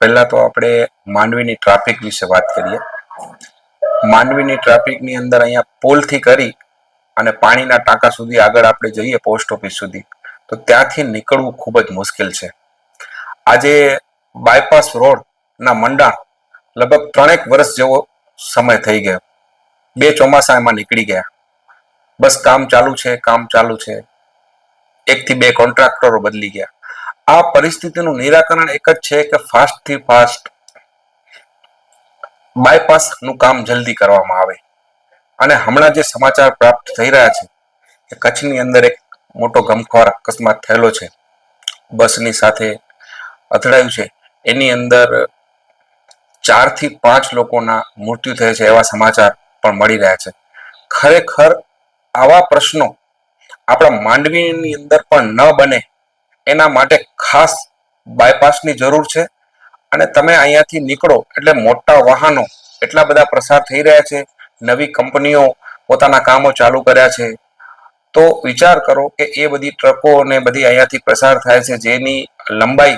પહેલા તો આપણે માંડવીની ટ્રાફિક વિશે વાત કરીએ. માંડવીની ટ્રાફિકની અંદર અહીંયા પુલથી કરી અને પાણીના ટાંકા સુધી આગળ આપણે જઈએ પોસ્ટ ઓફિસ સુધી, તો ત્યાંથી નીકળવું ખૂબ જ મુશ્કેલ છે. આજે બાયપાસ રોડ ના મંડાણ લગભગ ત્રણેક વર્ષ જેવો સમય થઈ ગયો. બે ચોમાસા એમાં નીકળી ગયા. બસ કામ ચાલુ છે, કામ ચાલુ છે. એકથી બે કોન્ટ્રાક્ટરો બદલી ગયા. આ પરિસ્થિતિનું નિરાકરણ એક જ છે કે ફાસ્ટથી ફાસ્ટ બાયપાસનું કામ જલ્દી કરવામાં આવે. અને હમણાં જે સમાચાર પ્રાપ્ત થઈ રહ્યા છે કે કચ્છની અંદર એક મોટો ગમખ્વાર અકસ્માત થયેલો છે. બસની સાથે અથડાયું છે. એની અંદર ચારથી પાંચ લોકોના મૃત્યુ થયા છે એવા સમાચાર પણ મળી રહ્યા છે. ખરેખર આવા પ્રશ્નો આપણા માંડવીની અંદર પણ ન બને એના માટે ખાસ બાયપાસની જરૂર છે. અને તમે અહીંયાથી નીકળો એટલે મોટા વાહનો એટલા બધા પ્રસાર થઈ રહ્યા છે. નવી કંપનીઓ પોતાના કામો ચાલુ કર્યા છે. તો વિચાર કરો કે એ બધી ટ્રકો અને બધી અહીંયાથી પ્રસાર થાય છે. જેની લંબાઈ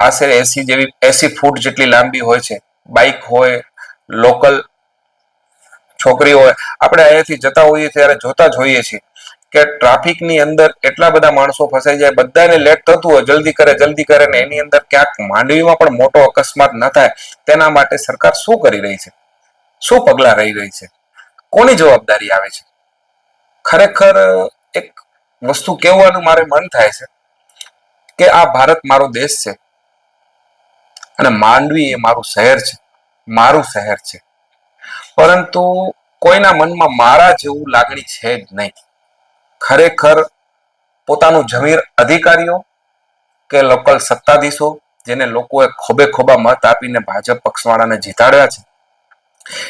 આશરે એસી જેવી, એસી ફૂટ જેટલી લાંબી હોય છે. બાઇક હોય, લોકલ છોકરી હોય. આપણે અહીંયાથી જતા હોઈએ ત્યારે જોતા જ હોઈએ છીએ. કે ટ્રાફિકની અંદર એટલા બધા માણસો ફસાઈ જાય, બધાને લેટ થતું હોય, જલ્દી કરે જલ્દી કરે ને એની અંદર ક્યાંક માંડવીમાં પણ મોટો અકસ્માત ન થાય, તેના માટે સરકાર શું કરી રહી છે? શું પગલા રહી રહી છે? કોની જવાબદારી આવે છે? ખરેખર, એક વસ્તુ કહેવાનું મારે મન થાય છે કે આ ભારત મારો દેશ છે અને માંડવી એ મારું શહેર છે, મારું શહેર છે. પરંતુ કોઈના મનમાં મારા જેવું લાગણી છે જ નહીં. ખરેખર પોતાનું જમીર અધિકારીઓ કે લોકલ સત્તાધીશો જેને લોકોએ ખોબે ખોબા મત આપીને ભાજપ પક્ષવાળાને જીતાડ્યા છે,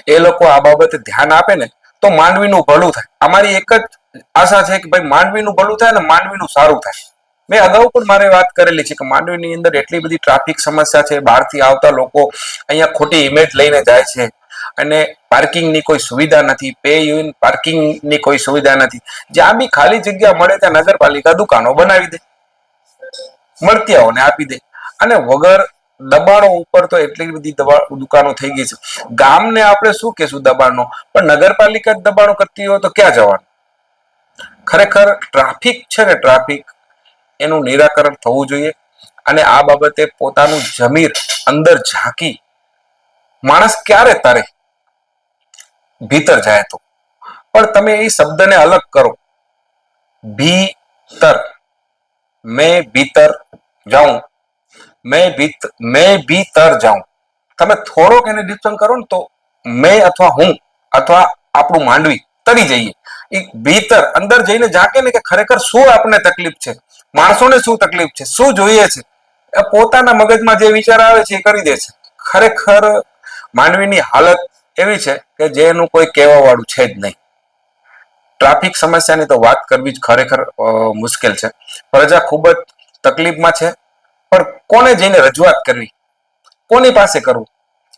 એ લોકો આ બાબતે ધ્યાન આપે ને તો માંડવીનું ભલું થાય. અમારી એક જ આશા છે કે ભાઈ માંડવીનું ભલું થાય ને માંડવીનું સારું થાય. મેં અગાઉ પણ મારે વાત કરેલી છે કે માંડવીની અંદર એટલી બધી ટ્રાફિક સમસ્યા છે, બહારથી આવતા લોકો અહીંયા ખોટી ઇમેજ લઈને જાય છે. અને પાર્કિંગની કોઈ સુવિધા નથી પે યુન પાર્કિંગની કોઈ સુવિધા નથી. જ્યાં બી ખાલી જગ્યા મળે ત્યાં નગરપાલિકા દુકાનો બનાવી દે મળતિયાઓને આપી દે. અને વગર દબાણો ઉપર તો એટલી બધી દુકાનો થઈ ગઈ છે. ગામને આપણે શું કહેશું દબાણનો? પણ નગરપાલિકા જ દબાણો કરતી હોય તો ક્યાં જવાનું? ખરેખર ટ્રાફિક છે ને ટ્રાફિક, એનું નિરાકરણ થવું જોઈએ. અને આ બાબતે પોતાનું જમીર અંદર ઝાંકી, માણસ ક્યારે તરે? ભીતર જાય તો. પણ તમે એ શબ્દને અલગ કરો. ભીતર. મેં ભીતર જાઉં. મેં ભીત, મેં ભીતર જાઉં. તમે થોડોક એને ડિફરન્ટ કરો ને તો મેં અથવા હું અથવા આપણું માંડવી તરી જઈએ. એ ભીતર અંદર જઈને જાકે ને કે ખરેખર શું આપણને તકલીફ છે? માણસોને શું તકલીફ છે? શું જોઈએ છે? પોતાના મગજમાં જે વિચાર આવે છે એ કરી દે છે. ખરેખર માનવીની હાલત એવી છે કે જેનું કોઈ કહેવા વાળું છે જ નહીં. ટ્રાફિક સમસ્યાની તો વાત કરવી જ ખરેખર મુશ્કેલ છે. પ્રજા ખૂબ જ તકલીફમાં છે, પણ કોને જઈને રજૂઆત કરવી? કોની પાસે કરવું?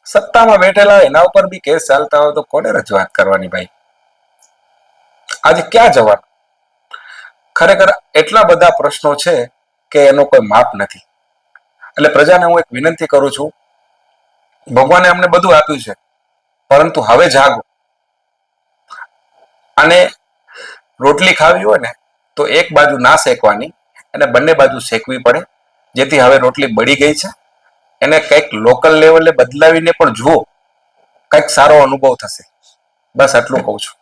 સત્તામાં બેઠેલા એના ઉપર બી કેસ ચાલતા હોય તો કોને રજૂઆત કરવાની ભાઈ? આજે ક્યાં જવાનું? ખરેખર એટલા બધા પ્રશ્નો છે કે એનો કોઈ માપ નથી. એટલે પ્રજાને હું એક વિનંતી કરું છું, ભગવાને અમને બધું આપ્યું છે. પરંતુ હવે જાગો. અને રોટલી ખાવી હોય ને, તો એક બાજુ ના શેકવાની અને બંને બાજુ શેકવી પડે, જેથી હવે રોટલી બળી ગઈ છે. એને કંઈક લોકલ લેવલે બદલાવીને પણ જુઓ, કંઈક સારો અનુભવ થશે. બસ આટલું કહું છું.